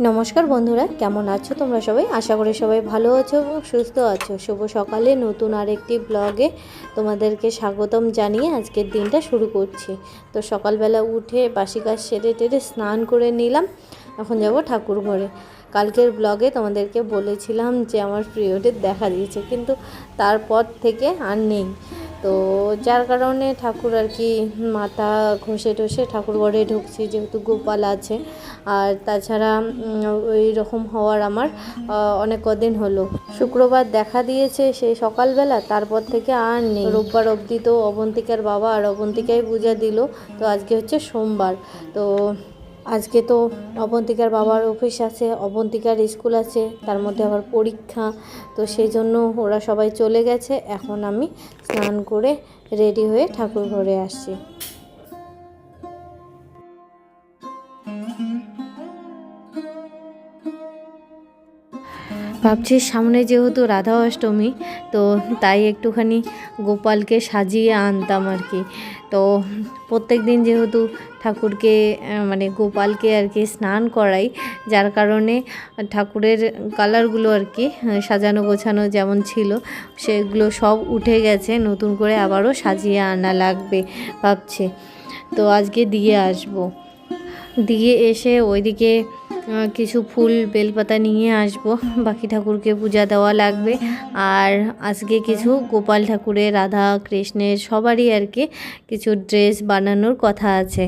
নমস্কার বন্ধুরা, কেমন আছো তোমরা সবাই? আশা করি সবাই ভালো আছো এবং সুস্থ আছো। শুভ সকালে নতুন আরেকটি ব্লগে তোমাদেরকে স্বাগতম জানিয়ে আজকের দিনটা শুরু করছি। তো সকালবেলা উঠে বাসি কাজ সেরে টেরে স্নান করে নিলাম, এখন যাব ঠাকুর ঘরে। কালকের ব্লগে তোমাদেরকে বলেছিলাম যে, আমার পিরিয়ডের দেখা দিয়েছে, কিন্তু তারপর থেকে আর নেই। তো যার কারণে ঠাকুর আর কি মাথা ঘষে টষে ঠাকুর ঘরে ঢুকছি, যেহেতু গোপাল আছে। আর তাছাড়া ওই রকম হওয়ার আমার অনেক কদিন হলো। শুক্রবার দেখা দিয়েছে সেই সকালবেলা, তারপর থেকে আর নেই। রোববার অবধি তো অবন্তিকার বাবা আর অবন্তিকাই পূজা দিল, তো আজকে হচ্ছে সোমবার। তো আজকে তো অবন্তিকার বাবার অফিস আছে, অবন্তিকার স্কুল আছে, তার মধ্যে আবার পরীক্ষা। তো সেই জন্য ওরা সবাই চলে গেছে। এখন আমি স্নান করে রেডি হয়ে ঠাকুর ঘরে আসছি। ভাবছি সামনে যেহেতু রাধা অষ্টমী, তো তাই একটুখানি গোপালকে সাজিয়ে আনতাম আর কি। তো প্রত্যেক দিন যেহেতু ঠাকুরকে মানে গোপালকে আর কি স্নান করাই, যার কারণে ঠাকুরের কালারগুলো আর কি সাজানো গোছানো যেমন ছিল, সেগুলো সব উঠে গেছে, নতুন করে আবারও সাজিয়ে আনা লাগবে ভাবছি। তো আজকে দিয়ে আসব। দিয়ে এসে ওইদিকে কিছু ফুল, বেলপাতা নিয়ে আসব। বাকি ঠাকুরকে পূজা দেওয়া লাগবে। আর আজকে কিছু গোপাল ঠাকুরের, রাধা কৃষ্ণের সবারই আর কি কিছু ড্রেস বানানোর কথা আছে।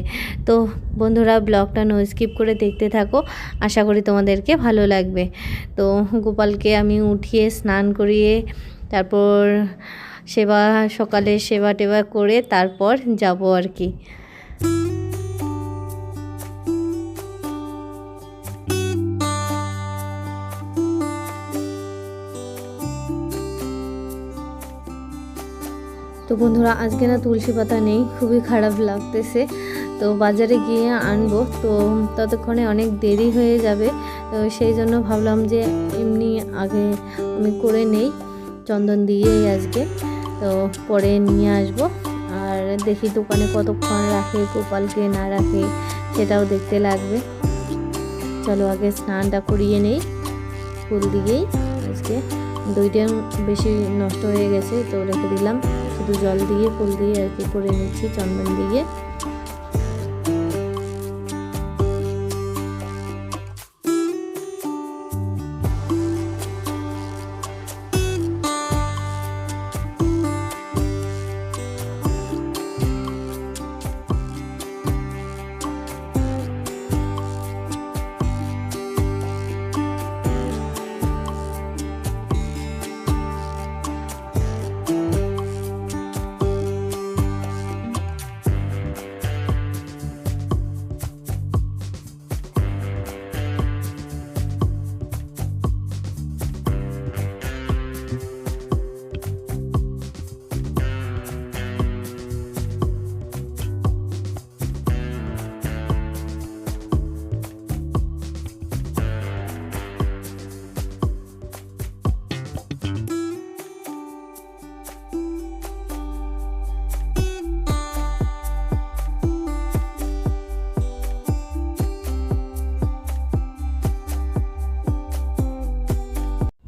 তো বন্ধুরা, ব্লগটা নো স্কিপ করে দেখতে থাকো। আশা করি তোমাদেরকে ভালো লাগবে। তো গোপালকে আমি উঠিয়ে স্নান করিয়ে তারপর সেবা, সকালে সেবা টেবা করে তারপর যাব আর কি। বন্ধুরা, আজকে না তুলসী পাতা নেই, খুবই খারাপ লাগতেছে। তো বাজারে গিয়ে আনব, তো ততক্ষণে অনেক দেরি হয়ে যাবে। তো সেই জন্য ভাবলাম যে এমনি আগে আমি করে নেই, চন্দন দিয়েই আজকে। তো পরে নিয়ে আসব, আর দেখি দোকানে কতক্ষণ রাখে, গোপালকে না রাখে, সেটাও দেখতে লাগবে। চলো আগে স্নানটা করিয়ে নেই, ফুল দিয়েই আজকে দইটা বেশি নষ্ট হয়ে গেছে, তো রেখে দিলাম। শুধু জল দিয়ে, ফুল দিয়ে আর কি করে নিচ্ছি, চন্দন দিয়ে।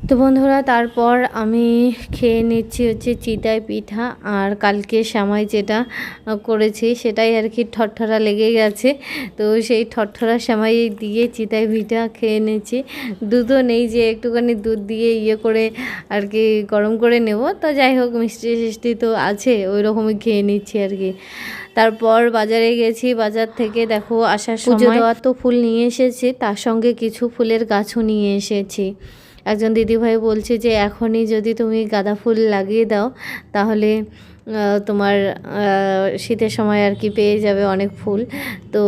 তো বন্ধুরা তারপর আমি খেয়ে নিচ্ছি হচ্ছে চিতাই পিঠা আর কালকে সামাই যেটা করেছি সেটাই আর কি ঠরঠরা লেগে গেছে। তো সেই ঠরঠরা সামাই দিয়ে চিতাই পিঠা খেয়ে নিচ্ছি। দুধও নেই যে একটুখানি দুধ দিয়ে ইয়ে করে আর কি গরম করে নেব। তো যাই হোক মিষ্টি সিষ্টি তো আছে ওই রকমই খেয়ে নিচ্ছি আর কি। তারপর বাজারে গেছি বাজার থেকে দেখো আসার সময় তো ফুল নিয়ে এসেছি তার সঙ্গে কিছু ফুলের গাছও নিয়ে এসেছি। একজন দিদিভাই বলছে যে, এখনই যদি তুমি গাঁদা ফুল লাগিয়ে দাও, তাহলে তোমার শীতের সময় আর কি পেয়ে যাবে অনেক ফুল। তো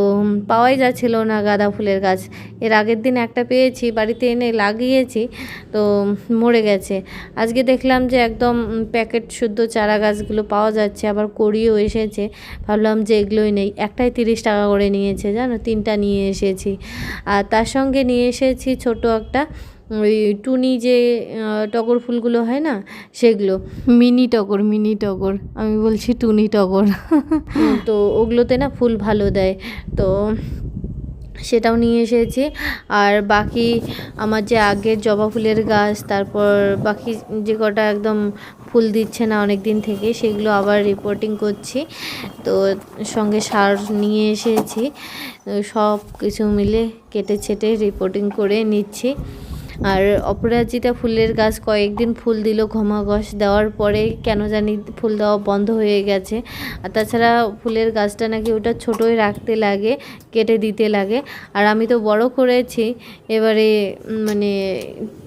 পাওয়াই যাচ্ছিল না গাঁদা ফুলের গাছ। এর আগের দিন একটা পেয়েছি, বাড়িতে এনে লাগিয়েছি, তো, মরে গেছে। আজকে দেখলাম যে, একদম প্যাকেট শুদ্ধ চারা গাছগুলো পাওয়া যাচ্ছে, আবার করিও এসেছে। ভাবলাম যে, এগুলোই নেই। একটাই তিরিশ টাকা করে নিয়েছে, জানো? তিনটা নিয়ে এসেছি। আর তার সঙ্গে নিয়ে এসেছি ছোট একটা ওই টুনি যে টগর ফুলগুলো হয় না সেগুলো। মিনি টগর মিনি টগর আমি বলছি টুনি টগর। তো ওগুলোতে না ফুল ভালো দেয়। তো সেটাও নিয়ে এসেছি। আর বাকি আমার যে আগের জবা ফুলের গাছ তারপর বাকি যে কটা একদম ফুল দিচ্ছে না অনেক দিন থেকে সেগুলো আবার রিপোর্টিং করছি। তো সঙ্গে সার নিয়ে এসেছি। সব কিছু মিলে কেটে ছেটে রিপোর্টিং করে নিচ্ছি। আর অপরাজিতা ফুলের গাছ কয়েকদিন ফুল দিল ঘমাঘষ দেওয়ার পরে কেন জানি ফুল দেওয়া বন্ধ হয়ে গেছে। আর তাছাড়া ফুলের গাছটা নাকি ওটা ছোটোই রাখতে লাগে কেটে দিতে লাগে। আর আমি তো বড় করেছি এবারে মানে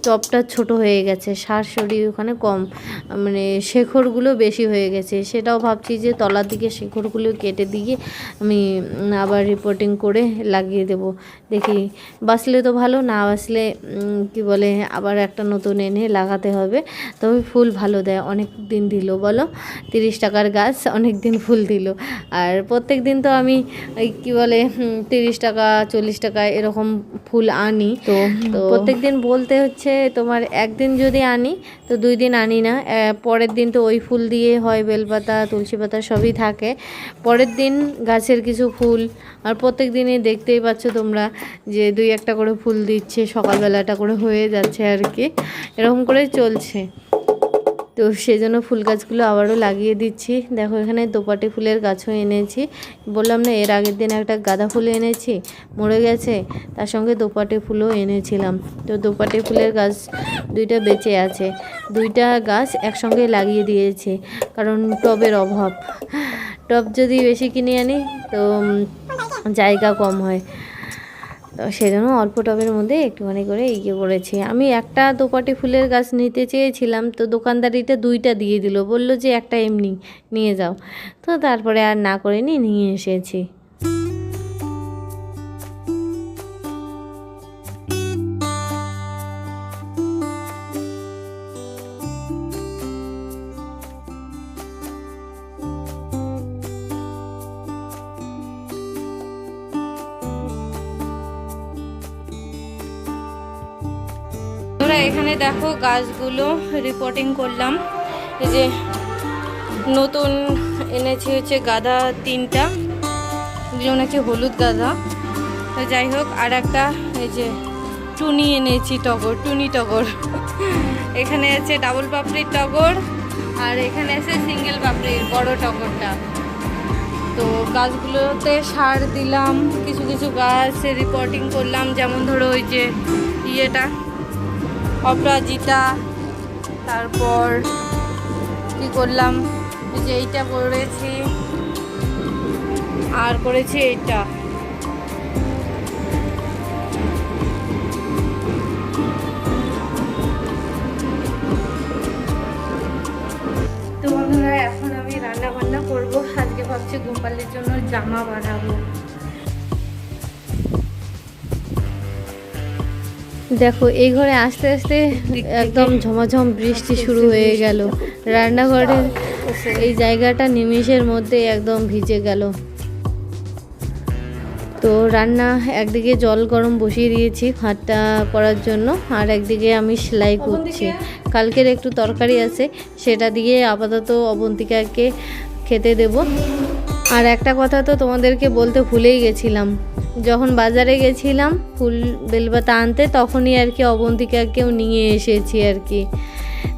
টপটা ছোট হয়ে গেছে সরি ওখানে কম মানে শেখরগুলো বেশি হয়ে গেছে। সেটাও ভাবছি যে তলার দিকে শেখরগুলো কেটে দিয়ে আমি আবার রিপোর্টিং করে লাগিয়ে দেব। দেখি বাঁচলে তো ভালো না বাঁচলে উম, কি বলে আবার একটা নতুন এনে লাগাতে হবে। তবে ফুল ভালো দেয় অনেক দিন দিল বলো? তিরিশ টাকার গাছ অনেক দিন ফুল দিল। আর প্রত্যেক দিন তো আমি কি বলে তিরিশ টাকা চল্লিশ টাকা এরকম ফুল আনি। তো তো প্রত্যেক দিন বলতে হচ্ছে তোমার একদিন যদি আনি তো দুই দিন আনি না। পরের দিন তো ওই ফুল দিয়ে হয় বেলপাতা তুলসী পাতা সবই থাকে। পরের দিন গাছের কিছু ফুল আর প্রত্যেক দিনই দেখতেই পাচ্ছ তোমরা যে দুই একটা করে ফুল দিচ্ছে সকালবেলাটা করে হয়ে যাচ্ছে আর কি। এরকম করেই চলছে। তো সেই জন্য ফুল গাছগুলো আবারও লাগিয়ে দিচ্ছি। দেখো এখানে দোপাটি ফুলের গাছও এনেছি। বললাম না, এর আগের দিন একটা গাঁদা ফুল এনেছি, মরে গেছে। তার সঙ্গে দোপাটি ফুলও এনেছিলাম। তো দোপাটি ফুলের গাছ দুইটা বেঁচে আছে। দুইটা গাছ একসঙ্গে লাগিয়ে দিয়েছি, কারণ টবের অভাব। টব যদি বেশি কিনে আনি, তো জায়গা কম হয়। সেজন্য অল্প টবের মধ্যে একটুখানি করে ইয়ে করেছি। আমি একটা দোপাটি ফুলের গাছ নিতে চেয়েছিলাম, তো দোকানদারিটা দুইটা দিয়ে দিল। বলল যে একটা এমনি, নিয়ে যাও। তো তারপরে আর না করে নিয়ে এসেছি। এখানে দেখো গাছগুলো রিপোর্টিং করলাম। এই যে নতুন এনেছি হচ্ছে গাঁদা তিনটা এগুলো নাকি হলুদ গাঁদা। যাই হোক, আর একটা এই যে টুনি এনেছি টগর, টুনি টগর। এখানে আছে ডাবল পাপড়ির টগর, আর এখানে আছে সিঙ্গেল পাপড়ির, বড় টগরটা। তো গাছগুলোতে সার দিলাম, কিছু কিছু গাছ রিপোর্টিং করলাম, যেমন ধরো ওই যে ইয়েটা। অপরাজিতা, তারপর কি করলাম? যে এইটা করেছি। আর করেছি এইটা। তো বন্ধুরা, এখন আমি রান্না বান্না করব। আজকে ভাবছি গোপালের জন্য জামা বানাবো। দেখো, এই ঘরে আস্তে আস্তে একদম ঝমাঝম বৃষ্টি শুরু হয়ে গেল। রান্নাঘরের এই জায়গাটা নিমিষের মধ্যে একদম ভিজে গেল। তো রান্না একদিকে জল গরম বসিয়ে দিয়েছি ভাতটা করার জন্য, আর একদিকে আমি সেলাই করছি। কালকের একটু তরকারি আছে, সেটা দিয়ে আপাতত অবন্তিকাকে খেতে দেব। আর একটা কথা তো তোমাদেরকে বলতে ভুলেই গেছিলাম। যখন বাজারে গেছিলাম ফুল বেলবাতা আনতে, তখনই আর কি অবন্তিকাকেও নিয়ে এসেছি আর কি।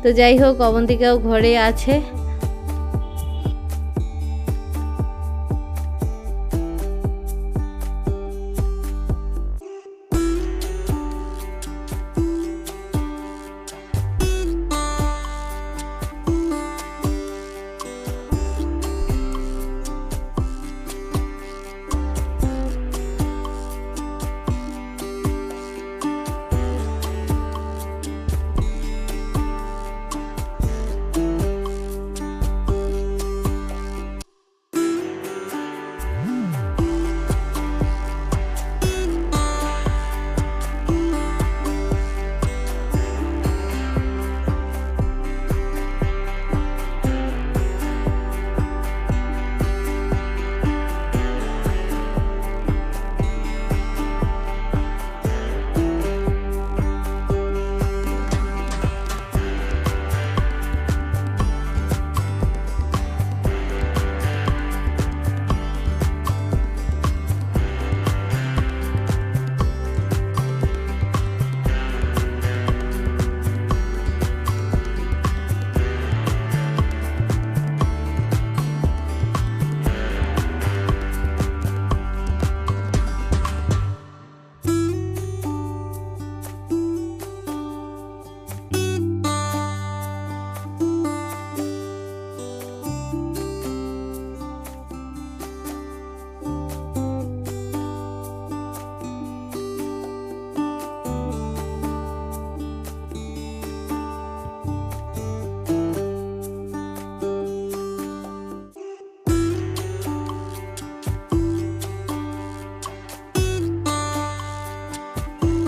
তো যাই হোক, অবন্তিকাও ঘরে আছে।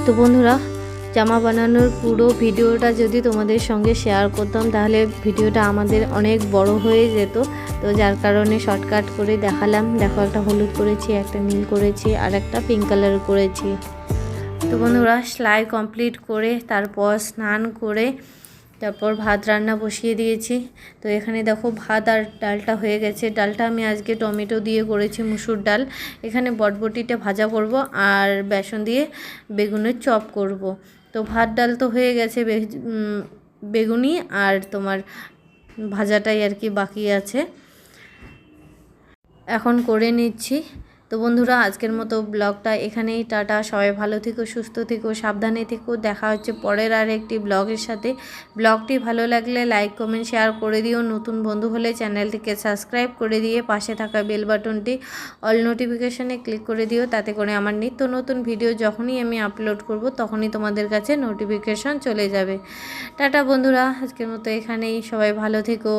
তো বন্ধুরা, জামা বানানোর পুরো ভিডিওটা যদি তোমাদের সঙ্গে শেয়ার করতাম, তাহলে ভিডিওটা আমাদের অনেক বড় হয়ে যেত। তো যার কারণে শর্টকাট করে দেখালাম। দেখো, একটা হলুদ করেছি, একটা নীল করেছি, আর একটা পিঙ্ক কালার করেছি। তো বন্ধুরা, সেলাই কমপ্লিট করে, তারপর স্নান করে তারপর ভাত রান্না বসিয়ে দিয়েছি। তো এখানে দেখো ভাত আর ডালটা হয়ে গেছে। ডালটা আমি আজকে টমেটো দিয়ে করেছি মুসুর ডাল। এখানে বটবটিটা ভাজা করব আর বেসন দিয়ে বেগুনের চপ করব। তো ভাত ডাল তো হয়ে গেছে বেগুনি আর তোমার ভাজাটাই আর কি বাকি আছে। এখন করে নিচ্ছি। তো বন্ধুরা, আজকের মতো ব্লগটা এখানেই, টাটা। সবাই ভালো থেকো, সুস্থ থেকো, সাবধানে থেকো। দেখা হচ্ছে পরের আর একটি ব্লগের সাথে। ব্লগটি ভালো লাগলে লাইক, কমেন্ট, শেয়ার করে দিও। নতুন বন্ধু হলে চ্যানেলটিকে সাবস্ক্রাইব করে দিয়ে পাশে থাকা বেল বাটনটি অল নোটিফিকেশানে ক্লিক করে দিও। তাতে করে আমার নিত্য নতুন ভিডিও যখনই আমি আপলোড করব, তখনই তোমাদের কাছে নোটিফিকেশন চলে যাবে। টাটা বন্ধুরা, আজকের মতো এখানেই। সবাই ভালো থেকো।